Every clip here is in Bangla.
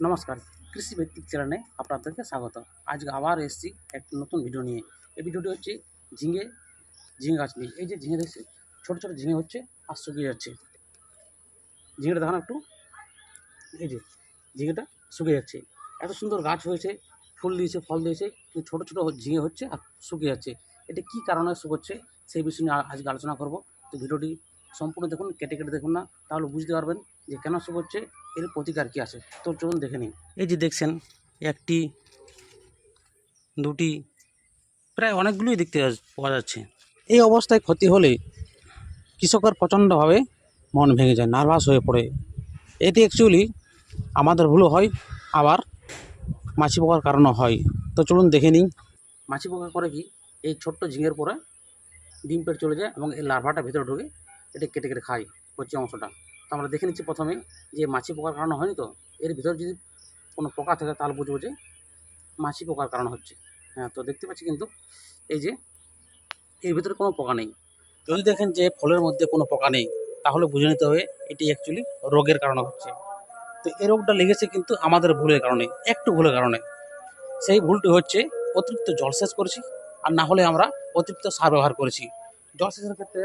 নমস্কার কৃষি ভিত্তিক চ্যানেলে আপনাদেরকে স্বাগত। আজকে আবার এসেছি একটি নতুন ভিডিও নিয়ে। এই ভিডিওটি হচ্ছে ঝিঙে ঝিঙে গাছ নিয়ে। এই যে ঝিঙে দেখছি ছোটো ছোটো ঝিঙে হচ্ছে আর শুকিয়ে যাচ্ছে। ঝিঙেটা দেখুন একটু। এই যে ঝিঙেটা শুকিয়ে যাচ্ছে। এত সুন্দর গাছ হয়েছে, ফুল দিয়েছে, ফল দিয়েছে, কিন্তু ছোটো ছোটো ঝিঙে হচ্ছে আর শুকিয়ে যাচ্ছে। এটা কী কারণে শুকোচ্ছে, সেই বিষয় নিয়ে আজকে আলোচনা করব। তো ভিডিওটি সম্পূর্ণ দেখুন, কেটে কেটে দেখুন না, তাহলে বুঝতে পারবেন যে কেন শুকোচ্ছে এর প্রতিকার কী আছে? তো চলুন দেখে নিন এই যে দেখছেন, একটি, দুটি, প্রায় অনেকগুলোই দেখতে পাওয়া যাচ্ছে এই অবস্থায় ক্ষতি হলে কৃষকের প্রচণ্ডভাবে মন ভেঙে যায়, নার্ভাস হয়ে পড়ে। এটি অ্যাকচুয়ালি আমাদের ভুলও হয়, আবার মাছি পোকার কারণও হয়। তো চলুন দেখে নিই। মাছি পোকা করে কি? এই ছোট্ট ঝিঙের পরে ডিম পেট চলে যায় এবং এই লার্ভাটা ভিতরে ঢুকে, এটা কেটে কেটে খায় কচ্ছি অংশটা। তো আমরা দেখে নিচ্ছি প্রথমে যে মাছি পোকার কারণে হয়নি তো? এর ভিতরে যদি কোনো পোকা থাকে তাহলে বুঝব যে মাছি পোকার কারণ হচ্ছে। হ্যাঁ তো দেখতে পাচ্ছি কিন্তু এই যে এর ভিতরে কোনো পোকা নেই। যদি দেখেন যে ফলের মধ্যে কোনো পোকা নেই, তাহলে বুঝে নিতে হবে এটি অ্যাকচুয়ালি রোগের কারণে হচ্ছে। তো এই রোগটা লেগেছে কিন্তু আমাদের ভুলের কারণে, একটু ভুলের কারণে। সেই ভুলটি হচ্ছে অতিরিক্ত জলসেচ করেছি, আর না হলে আমরা অতিরিক্ত সার ব্যবহার করেছি। জলসেচের ক্ষেত্রে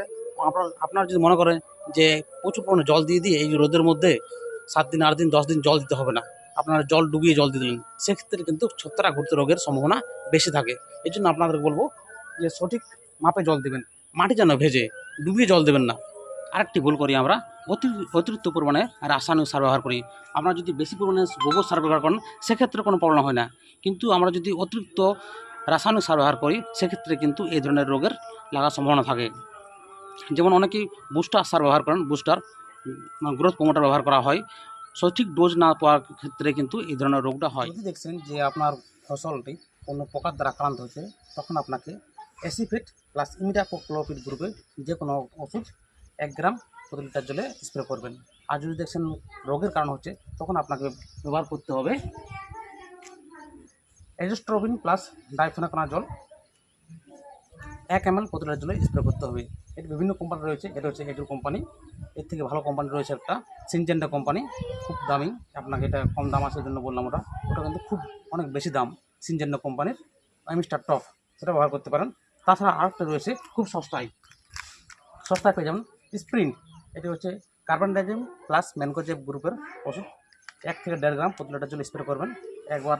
আপনার আপনার যদি মনে করেন যে প্রচুর পরিমাণে জল দিয়ে দিয়ে এই রোদের মধ্যে সাত দিন, আট দিন, দশ দিন জল দিতে হবে না। আপনারা জল ডুবিয়ে জল দিয়ে দিলেন সেক্ষেত্রে কিন্তু ছত্রাক ঘুরতে রোগের সম্ভাবনা বেশি থাকে। এই জন্য আপনাদের বলব যে সঠিক মাপে জল দেবেন। মাটি যেন ভেজে, ডুবিয়ে জল দেবেন না। আরেকটি ভুল করি আমরা। অতি, অতিরিক্ত পরিমাণে রাসায়নিক সার ব্যবহার করি। আমরা যদি বেশি পরিমাণে গোবর সার ব্যবহার করেন, সেক্ষেত্রে কোনো প্রবলেম হয় না। কিন্তু আমরা যদি অতিরিক্ত রাসায়নিক সার ব্যবহার করি, সেক্ষেত্রে কিন্তু এই ধরনের রোগের লাগার সম্ভাবনা থাকে। যেমন অনেকেই বুস্টার সার ব্যবহার করেন বুস্টার গ্রোথ প্রমোটার ব্যবহার করা হয়। সঠিক ডোজ না পাওয়ার ক্ষেত্রে কিন্তু এই ধরনের রোগটা হয়। দেখছেন যে আপনার ফসলটি কোনো পোকার দ্বারা আক্রান্ত হয়েছে, তখন আপনাকে অ্যাসিফিট প্লাস ইমিডাক্লোপিড গ্রুপে যে কোনো ওষুধ এক গ্রাম প্রতি লিটার জলে স্প্রে করবেন। আর যদি দেখছেন রোগের কারণ হচ্ছে, তখন আপনাকে ব্যবহার করতে হবে এজস্ট্রোবিন প্লাস ডাইফেনাকোনা জল এক এম এল প্রতি লিটার জলে স্প্রে করতে হবে। এর বিভিন্ন কোম্পানি রয়েছে। এটা হচ্ছে এজুর কোম্পানি এর থেকে ভালো কোম্পানি রয়েছে একটা। সিনজেন্ডা কোম্পানি খুব দামি। আপনাকে এটা কম দাম আছে জন্য বললাম ওটা। ওটা কিন্তু খুব অনেক বেশি দাম সিনজেন্ডা কোম্পানির মিস্টার টপ সেটা ব্যবহার করতে পারেন। তাছাড়া আরেকটা রয়েছে খুব সস্তায়। সস্তায় পেয়ে যাবেন স্প্রিন্ট এটি হচ্ছে কার্বন ডাইজিম প্লাস ম্যানকোজেব গ্রুপের ওষুধ। এক থেকে দেড় গ্রাম প্রতি লিটার জল স্প্রে করবেন। একবার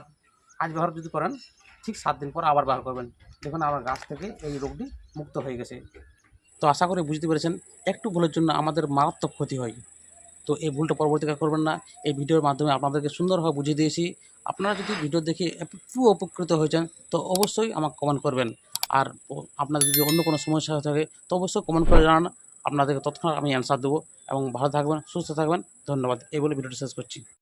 আজ ব্যবহার যদি করেন, ঠিক সাত দিন পর আবার ব্যবহার করবেন। দেখুন আমার গাছ থেকে এই রোগটি মুক্ত হয়ে গেছে। তো আশা করি বুঝতে পেরেছেন, একটু ভুলের জন্য আমাদের মারাত্মক ক্ষতি হয়। তো এই ভুলটা পরবর্তীকালে করবেন না। এই ভিডিওর মাধ্যমে আপনাদেরকে সুন্দরভাবে বুঝিয়ে দিয়েছি। আপনারা যদি ভিডিও দেখে একটু উপকৃত হয়েছেন, তো অবশ্যই আমাকে কমেন্ট করবেন। আর আপনাদের যদি অন্য কোনো সমস্যা থাকে, তো অবশ্যই কমেন্ট করে জানান। আপনাদেরকে তৎক্ষণাৎ আমি অ্যান্সার দেবো। এবং ভালো থাকবেন, সুস্থ থাকবেন। ধন্যবাদ। এই বলে ভিডিওটি শেষ করছি।